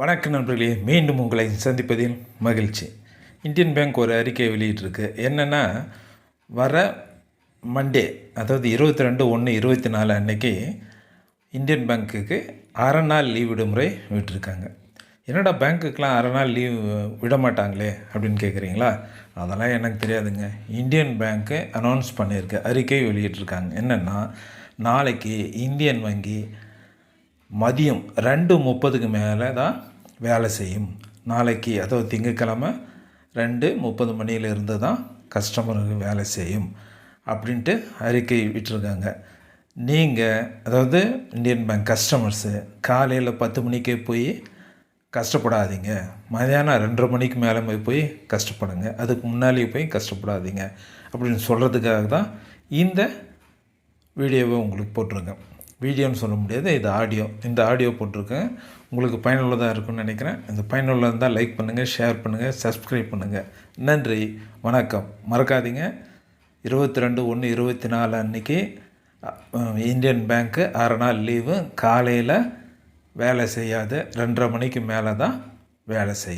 வணக்கம் நண்பர்களே மீண்டும் உங்களை சந்திப்பதில் மகிழ்ச்சி. இந்தியன் பேங்க் ஒரு அறிக்கை வெளியிட்டிருக்கு. என்னென்னா வர மண்டே அதாவது இருபத்தி ரெண்டு ஒன்று இருபத்தி நாலு அன்னைக்கு இந்தியன் பேங்க்குக்கு அரை நாள் லீவ் விடுமுறை விட்டுருக்காங்க. என்னடா பேங்க்குக்கெலாம் அரை நாள் லீவ் விட மாட்டாங்களே அப்படின்னு கேட்குறீங்களா அதெல்லாம் எனக்கு தெரியாதுங்க. இந்தியன் பேங்க்கு அனௌன்ஸ் பண்ணியிருக்கு அறிக்கை வெளியிட்டிருக்காங்க. என்னென்னா நாளைக்கு இந்தியன் வங்கி மதியம் ரெண்டு முப்பதுக்கு மேலே தான் வேலை செய்யும். நாளைக்கு அதாவது திங்கக்கிழமை ரெண்டு முப்பது மணியிலிருந்து தான் கஸ்டமருக்கு வேலை செய்யும் அப்படின்ட்டு அறிக்கை விட்டுருக்காங்க. நீங்கள் அதாவது இந்தியன் பேங்க் கஸ்டமர்ஸு காலையில் பத்து மணிக்கே போய் கஷ்டப்படாதீங்க. மதியானம் ரெண்டரை மணிக்கு மேலே போய் போய் கஷ்டப்படுங்க. அதுக்கு முன்னாலேயே போய் கஷ்டப்படாதீங்க. அப்படின்னு சொல்கிறதுக்காக தான் இந்த வீடியோவை உங்களுக்கு போட்டிருக்கேன். வீடியோன்னு சொல்ல முடியாது. இது ஆடியோ இந்த ஆடியோ போட்டிருக்கேன். உங்களுக்கு பயனுள்ளதாக இருக்கும்னு நினைக்கிறேன். இந்த பயனுள்ளதாக இருந்தால் லைக் பண்ணுங்கள் ஷேர் பண்ணுங்கள் சப்ஸ்கிரைப் பண்ணுங்கள் நன்றி. வணக்கம். மறக்காதீங்க. இருபத்தி ரெண்டு ஒன்று இருபத்தி நாலு அன்றைக்கி இந்தியன் பேங்க்கு அரை நாள் லீவு காலையில் வேலை செய்யாது ரெண்டரை மணிக்கு மேலே தான் வேலை செய்யும்.